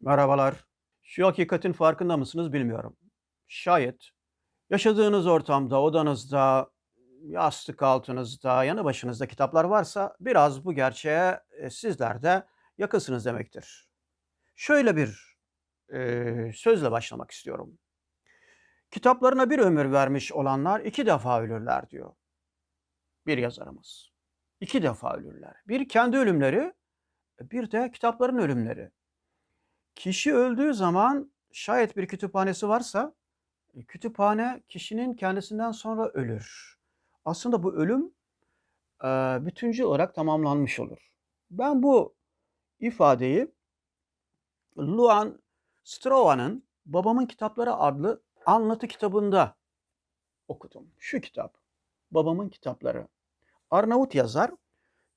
Merhabalar. Şu hakikatin farkında mısınız bilmiyorum. Şayet yaşadığınız ortamda, odanızda, yastık altınızda, yanı başınızda kitaplar varsa biraz bu gerçeğe e, sizler de yakınsınız demektir. Şöyle bir e, sözle başlamak istiyorum. Kitaplarına bir ömür vermiş olanlar iki defa ölürler diyor bir yazarımız. İki defa ölürler. Bir kendi ölümleri, bir de kitapların ölümleri. Kişi öldüğü zaman şayet bir kütüphanesi varsa e, kütüphane kişinin kendisinden sonra ölür. Aslında bu ölüm e, bütüncül olarak tamamlanmış olur. Ben bu ifadeyi Luan Strova'nın Babamın Kitapları adlı anlatı kitabında okudum. Şu kitap. Babamın Kitapları. Arnavut yazar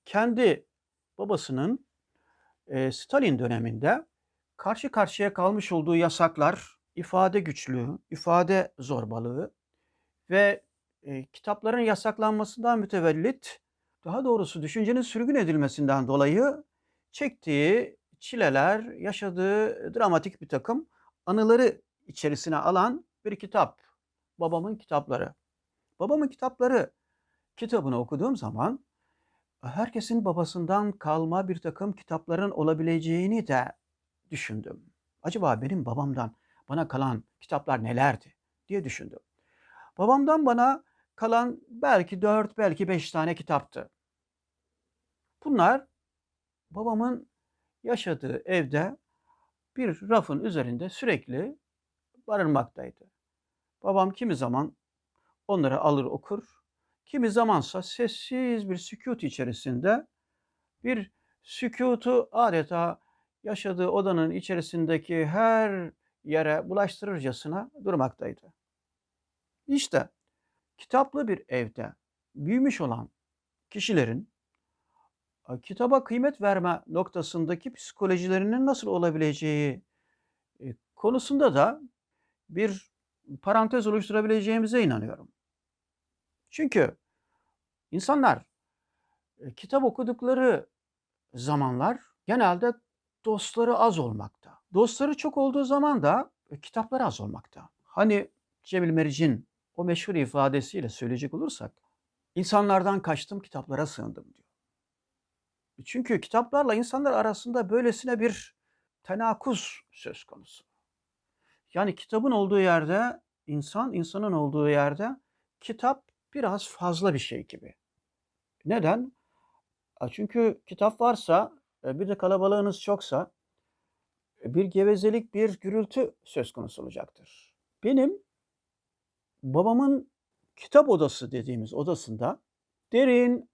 kendi babasının e, Stalin döneminde karşı karşıya kalmış olduğu yasaklar, ifade güçlüğü, ifade zorbalığı ve e, kitapların yasaklanmasından mütevellit, daha doğrusu düşüncenin sürgün edilmesinden dolayı çektiği çileler, yaşadığı dramatik bir takım anıları içerisine alan bir kitap. Babamın kitapları. Babamın kitapları kitabını okuduğum zaman herkesin babasından kalma bir takım kitapların olabileceğini de düşündüm. Acaba benim babamdan bana kalan kitaplar nelerdi diye düşündüm. Babamdan bana kalan belki dört, belki beş tane kitaptı. Bunlar babamın yaşadığı evde bir rafın üzerinde sürekli barınmaktaydı. Babam kimi zaman onları alır okur, kimi zamansa sessiz bir sükut içerisinde bir sükutu adeta yaşadığı odanın içerisindeki her yere bulaştırırcasına durmaktaydı. İşte kitaplı bir evde büyümüş olan kişilerin kitaba kıymet verme noktasındaki psikolojilerinin nasıl olabileceği e, konusunda da bir parantez oluşturabileceğimize inanıyorum. Çünkü insanlar e, kitap okudukları zamanlar genelde dostları az olmakta. Dostları çok olduğu zaman da e, kitapları az olmakta. Hani Cemil Meriç'in o meşhur ifadesiyle söyleyecek olursak, insanlardan kaçtım kitaplara sığındım diyor. Çünkü kitaplarla insanlar arasında böylesine bir tenakuz söz konusu. Yani kitabın olduğu yerde insan, insanın olduğu yerde kitap biraz fazla bir şey gibi. Neden? Çünkü kitap varsa, e, bir de kalabalığınız çoksa e, bir gevezelik, bir gürültü söz konusu olacaktır. Benim babamın kitap odası dediğimiz odasında derin,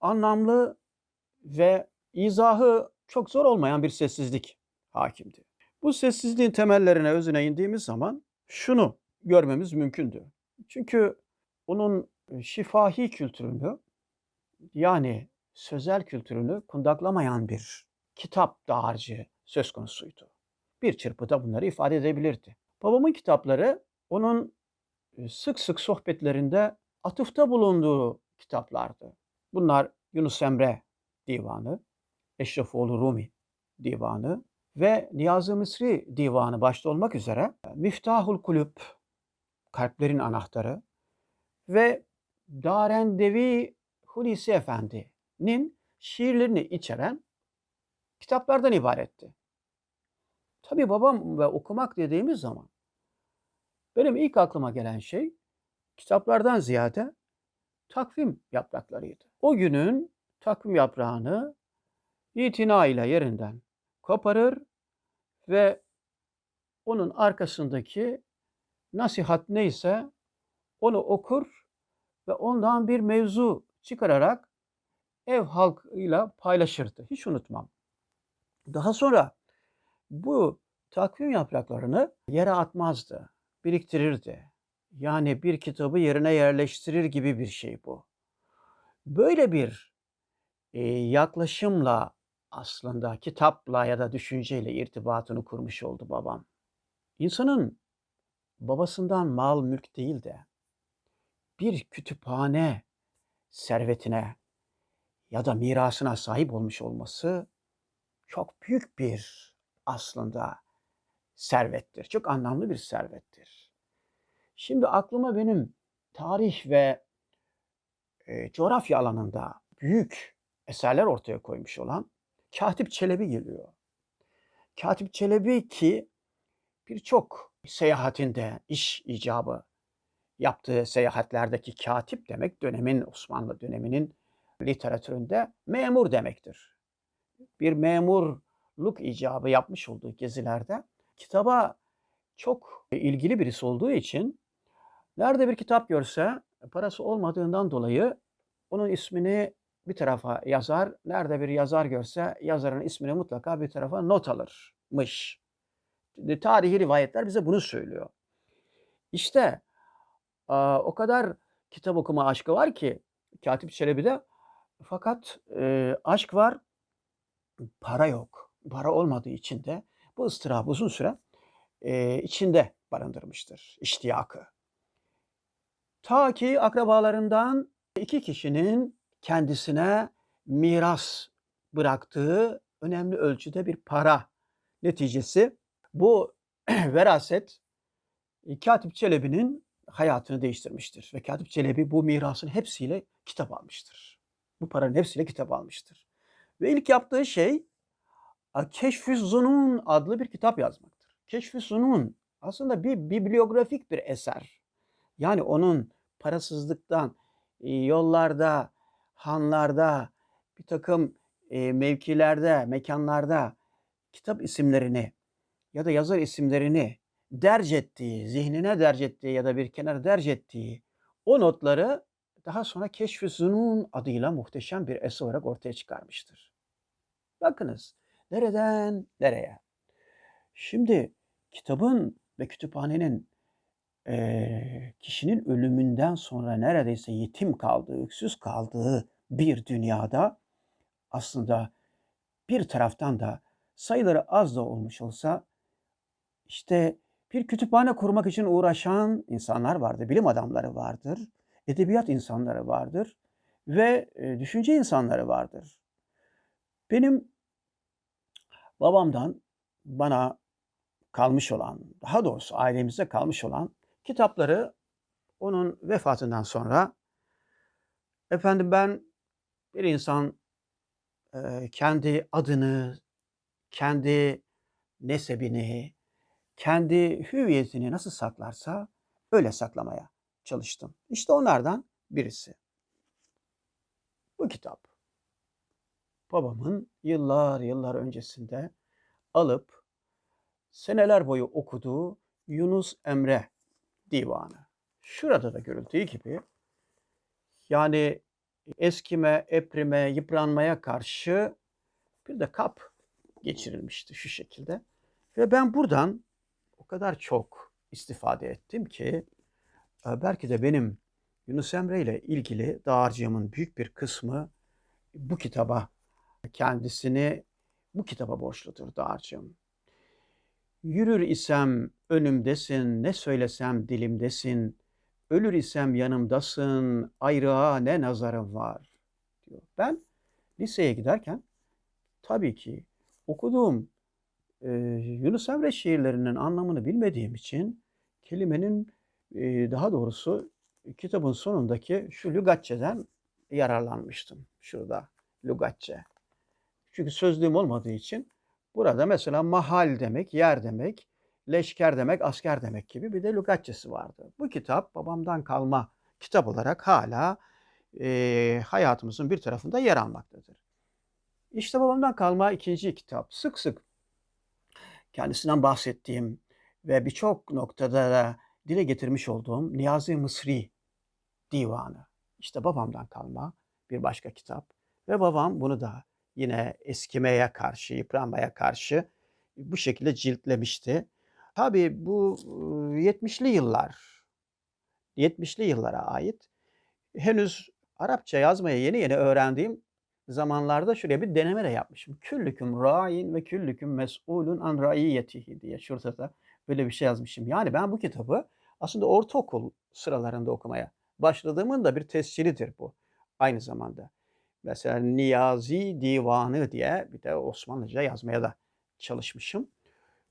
anlamlı ve izahı çok zor olmayan bir sessizlik hakimdi. Bu sessizliğin temellerine, özüne indiğimiz zaman şunu görmemiz mümkündü. Çünkü onun şifahi kültürünü yani sözel kültürünü kundaklamayan bir kitap dağarcığı söz konusuydu. Bir çırpıda bunları ifade edebilirdi. Babamın kitapları onun sık sık sohbetlerinde atıfta bulunduğu kitaplardı. Bunlar Yunus Emre Divanı, Eşrefoğlu Rumi Divanı ve Niyazi Mısri Divanı başta olmak üzere Miftahul Kulüp, Kalplerin Anahtarı ve Darendevi Hulusi Efendi'nin şiirlerini içeren kitaplardan ibaretti. Tabi babam ve okumak dediğimiz zaman benim ilk aklıma gelen şey kitaplardan ziyade takvim yapraklarıydı. O günün takvim yaprağını itina ile yerinden koparır ve onun arkasındaki nasihat neyse onu okur ve ondan bir mevzu çıkararak ev halkıyla paylaşırdı. Hiç unutmam. Daha sonra bu takvim yapraklarını yere atmazdı, biriktirirdi. Yani bir kitabı yerine yerleştirir gibi bir şey bu. Böyle bir e, yaklaşımla aslında kitapla ya da düşünceyle irtibatını kurmuş oldu babam. İnsanın babasından mal mülk değil de bir kütüphane servetine ya da mirasına sahip olmuş olması çok büyük bir aslında servettir. Çok anlamlı bir servettir. Şimdi aklıma benim tarih ve e, coğrafya alanında büyük eserler ortaya koymuş olan Katip Çelebi geliyor. Katip Çelebi ki birçok seyahatinde iş icabı yaptığı seyahatlerdeki katip demek dönemin Osmanlı döneminin literatüründe memur demektir. Bir memurluk icabı yapmış olduğu gezilerde kitaba çok ilgili birisi olduğu için nerede bir kitap görse parası olmadığından dolayı onun ismini bir tarafa yazar. Nerede bir yazar görse yazarın ismini mutlaka bir tarafa not alırmış. Tarihi rivayetler bize bunu söylüyor. İşte o kadar kitap okuma aşkı var ki Katip Çelebi'de fakat e, aşk var, para yok. Para olmadığı için de bu ıstırabı uzun süre e, içinde barındırmıştır iştiyakı. Ta ki akrabalarından iki kişinin kendisine miras bıraktığı önemli ölçüde bir para neticesi bu veraset Katip Çelebi'nin hayatını değiştirmiştir. Ve Katip Çelebi bu mirasın hepsiyle kitap almıştır. Bu paranın hepsiyle kitap almıştır. Ve ilk yaptığı şey Keşf-i Zunun adlı bir kitap yazmaktır. Keşf-i Zunun aslında bir bibliografik bir eser. Yani onun parasızlıktan yollarda, hanlarda, bir takım mevkilerde, mekanlarda kitap isimlerini ya da yazar isimlerini derc ettiği, zihnine derc ettiği ya da bir kenara derc ettiği o notları daha sonra Keşf-i Zunun adıyla muhteşem bir eser olarak ortaya çıkarmıştır. Bakınız nereden nereye? Şimdi kitabın ve kütüphanenin e, kişinin ölümünden sonra neredeyse yetim kaldığı, öksüz kaldığı bir dünyada aslında bir taraftan da sayıları az da olmuş olsa işte bir kütüphane kurmak için uğraşan insanlar vardır, bilim adamları vardır, edebiyat insanları vardır ve e, düşünce insanları vardır. Benim babamdan bana kalmış olan, daha doğrusu ailemizde kalmış olan kitapları onun vefatından sonra efendim ben bir insan e, kendi adını, kendi nesebini, kendi hüviyetini nasıl saklarsa öyle saklamaya çalıştım. İşte onlardan birisi. Bu kitap. Babamın yıllar yıllar öncesinde alıp seneler boyu okuduğu Yunus Emre divanı. Şurada da görüldüğü gibi yani eskime, eprime, yıpranmaya karşı bir de kap geçirilmişti şu şekilde. Ve ben buradan o kadar çok istifade ettim ki belki de benim Yunus Emre ile ilgili dağarcığımın büyük bir kısmı bu kitaba kendisini bu kitaba borçludur dağarcığım. Yürür isem önümdesin, ne söylesem dilimdesin. Ölür isem yanımdasın, ayrığa ne nazarım var diyor. Ben liseye giderken tabii ki okuduğum e, Yunus Emre şiirlerinin anlamını bilmediğim için kelimenin daha doğrusu kitabın sonundaki şu lügatçeden yararlanmıştım. Şurada lügatçe. Çünkü sözlüğüm olmadığı için burada mesela mahal demek, yer demek, leşker demek, asker demek gibi bir de lügatçesi vardı. Bu kitap babamdan kalma kitap olarak hala e, hayatımızın bir tarafında yer almaktadır. İşte babamdan kalma ikinci kitap. Sık sık kendisinden bahsettiğim ve birçok noktada da dile getirmiş olduğum Niyazi Mısri divanı. İşte babamdan kalma bir başka kitap. Ve babam bunu da yine eskimeye karşı, yıpranmaya karşı bu şekilde ciltlemişti. Tabii bu 70'li yıllar, 70'li yıllara ait henüz Arapça yazmayı yeni yeni öğrendiğim zamanlarda şuraya bir deneme de yapmışım. Küllüküm ra'in ve küllüküm mes'ulun an raiyetihi diye şurada da böyle bir şey yazmışım. Yani ben bu kitabı aslında ortaokul sıralarında okumaya başladığımın da bir tescilidir bu aynı zamanda. Mesela Niyazi Divanı diye bir de Osmanlıca yazmaya da çalışmışım.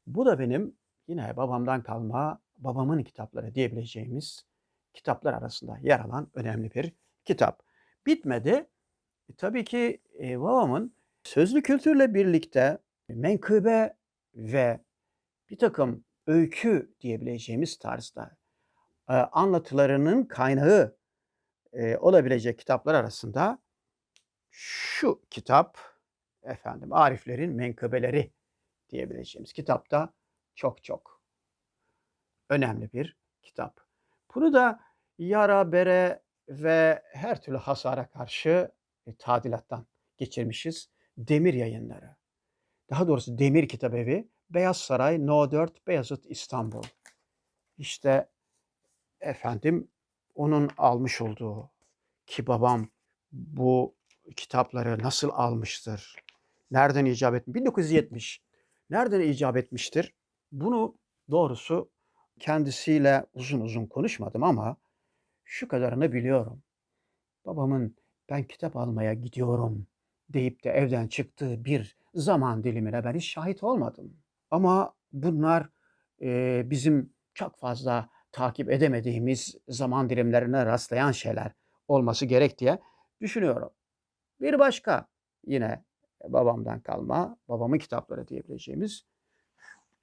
Bu da benim yine babamdan kalma, babamın kitapları diyebileceğimiz kitaplar arasında yer alan önemli bir kitap. Bitmedi. E, tabii ki e, babamın sözlü kültürle birlikte menkıbe ve bir takım öykü diyebileceğimiz tarzda anlatılarının kaynağı olabilecek kitaplar arasında şu kitap efendim Ariflerin Menkıbeleri diyebileceğimiz kitapta çok çok önemli bir kitap. Bunu da yara, bere ve her türlü hasara karşı e, tadilattan geçirmişiz. Demir Yayınları. Daha doğrusu Demir Kitabevi, Beyaz Saray, No 4, Beyazıt, İstanbul. İşte efendim onun almış olduğu ki babam bu kitapları nasıl almıştır? Nereden icap etmiş? 1970. Nereden icap etmiştir? Bunu doğrusu kendisiyle uzun uzun konuşmadım ama şu kadarını biliyorum. Babamın ben kitap almaya gidiyorum deyip de evden çıktığı bir zaman dilimine ben hiç şahit olmadım. Ama bunlar e, bizim çok fazla takip edemediğimiz zaman dilimlerine rastlayan şeyler olması gerek diye düşünüyorum. Bir başka yine babamdan kalma, babamın kitapları diyebileceğimiz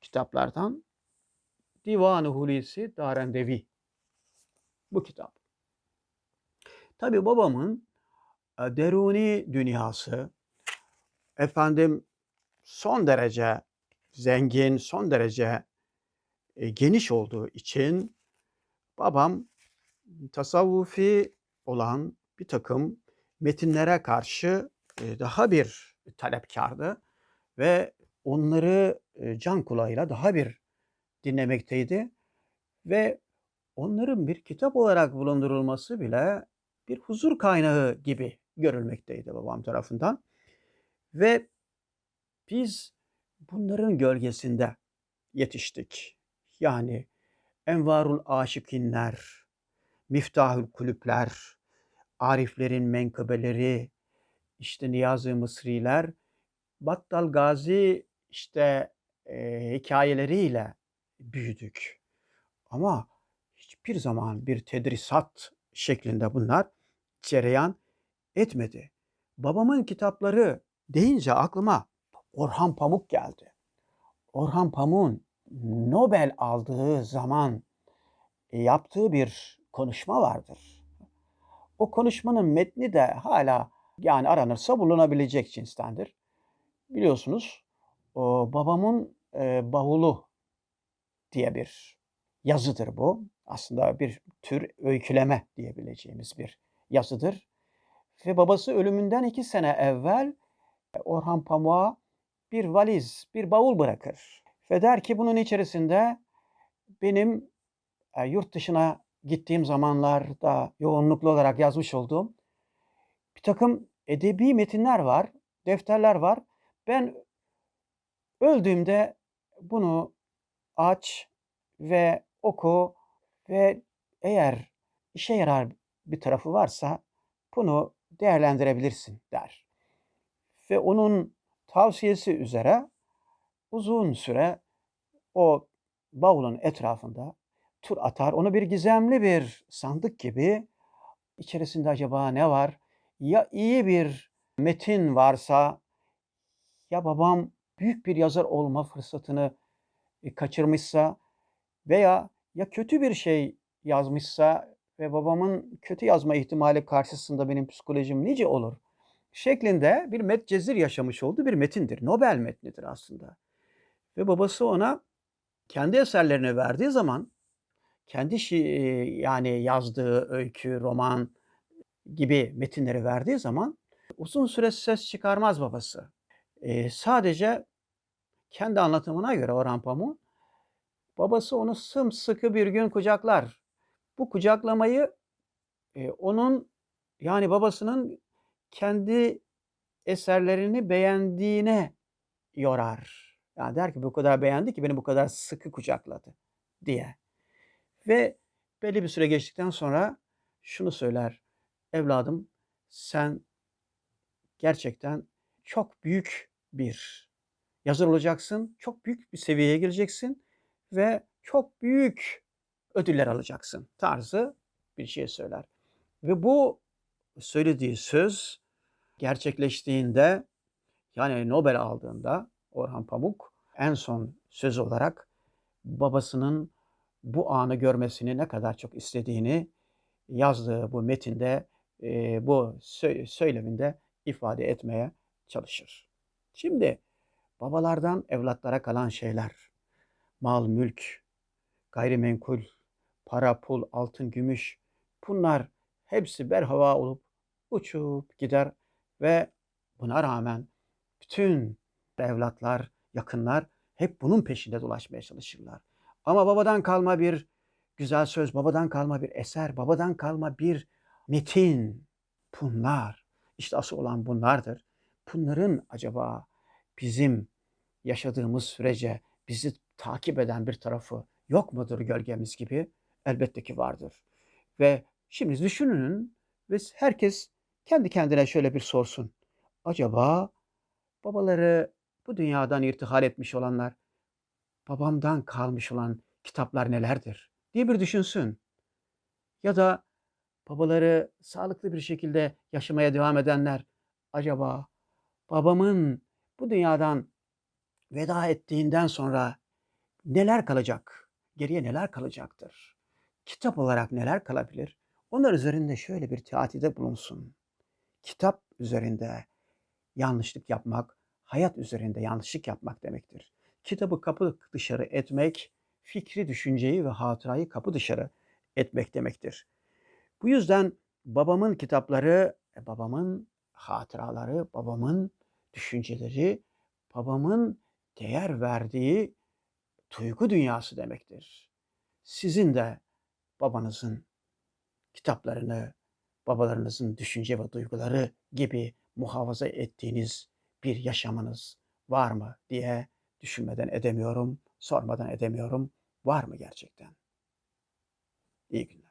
kitaplardan Divan-ı Hulusi Darendevi. Bu kitap. Tabi babamın e, deruni dünyası efendim son derece zengin, son derece e, geniş olduğu için babam tasavvufi olan bir takım metinlere karşı e, daha bir talepkardı ve onları e, can kulağıyla daha bir dinlemekteydi ve onların bir kitap olarak bulundurulması bile bir huzur kaynağı gibi görülmekteydi babam tarafından. Ve biz bunların gölgesinde yetiştik. Yani Envarul Aşikinler, Miftahül Kulüpler, Ariflerin menkıbeleri, işte Niyazi Mısriler, Battal Gazi işte e, hikayeleriyle büyüdük. Ama hiçbir zaman bir tedrisat şeklinde bunlar cereyan etmedi. Babamın kitapları deyince aklıma Orhan Pamuk geldi. Orhan Pamuk'un Nobel aldığı zaman yaptığı bir konuşma vardır. O konuşmanın metni de hala yani aranırsa bulunabilecek cinstendir. Biliyorsunuz o babamın e, bavulu diye bir yazıdır bu. Aslında bir tür öyküleme diyebileceğimiz bir yazıdır. Ve babası ölümünden iki sene evvel Orhan Pamuk'a bir valiz, bir bavul bırakır. Ve der ki bunun içerisinde benim e, yurt dışına gittiğim zamanlarda yoğunluklu olarak yazmış olduğum bir takım edebi metinler var, defterler var. Ben öldüğümde bunu aç ve oku ve eğer işe yarar bir tarafı varsa bunu değerlendirebilirsin der. Ve onun tavsiyesi üzere uzun süre o bavulun etrafında tur atar. Onu bir gizemli bir sandık gibi içerisinde acaba ne var? Ya iyi bir metin varsa ya babam büyük bir yazar olma fırsatını e, kaçırmışsa veya ya kötü bir şey yazmışsa ve babamın kötü yazma ihtimali karşısında benim psikolojim nice olur şeklinde bir metcezir yaşamış olduğu bir metindir. Nobel metnidir aslında. Ve babası ona kendi eserlerini verdiği zaman kendi şi yani yazdığı öykü, roman gibi metinleri verdiği zaman uzun süre ses çıkarmaz babası. Ee, sadece kendi anlatımına göre Orhan Pamuk babası onu sımsıkı bir gün kucaklar. Bu kucaklamayı e, onun yani babasının kendi eserlerini beğendiğine yorar. Yani der ki bu kadar beğendi ki beni bu kadar sıkı kucakladı diye. Ve belli bir süre geçtikten sonra şunu söyler. Evladım sen gerçekten çok büyük bir yazar olacaksın. Çok büyük bir seviyeye geleceksin ve çok büyük ödüller alacaksın tarzı bir şey söyler. Ve bu söylediği söz gerçekleştiğinde yani Nobel aldığında Orhan Pamuk en son söz olarak babasının bu anı görmesini ne kadar çok istediğini yazdığı bu metinde e, bu sö- söyleminde ifade etmeye çalışır. Şimdi babalardan evlatlara kalan şeyler, mal, mülk, gayrimenkul, para, pul, altın, gümüş bunlar hepsi berhava olup uçup gider ve buna rağmen bütün evlatlar, yakınlar hep bunun peşinde dolaşmaya çalışırlar. Ama babadan kalma bir güzel söz, babadan kalma bir eser, babadan kalma bir metin, bunlar, işte asıl olan bunlardır. Bunların acaba bizim yaşadığımız sürece bizi takip eden bir tarafı yok mudur gölgemiz gibi? Elbette ki vardır. Ve şimdi düşünün ve herkes kendi kendine şöyle bir sorsun. Acaba babaları bu dünyadan irtihal etmiş olanlar, babamdan kalmış olan kitaplar nelerdir diye bir düşünsün. Ya da babaları sağlıklı bir şekilde yaşamaya devam edenler, acaba babamın bu dünyadan veda ettiğinden sonra neler kalacak? Geriye neler kalacaktır? Kitap olarak neler kalabilir? Onlar üzerinde şöyle bir teatide bulunsun. Kitap üzerinde yanlışlık yapmak, hayat üzerinde yanlışlık yapmak demektir. Kitabı kapı dışarı etmek, fikri, düşünceyi ve hatırayı kapı dışarı etmek demektir. Bu yüzden babamın kitapları, e, babamın hatıraları, babamın düşünceleri, babamın değer verdiği duygu dünyası demektir. Sizin de babanızın kitaplarını, babalarınızın düşünce ve duyguları gibi muhafaza ettiğiniz bir yaşamınız var mı diye düşünmeden edemiyorum, sormadan edemiyorum. Var mı gerçekten? İyi günler.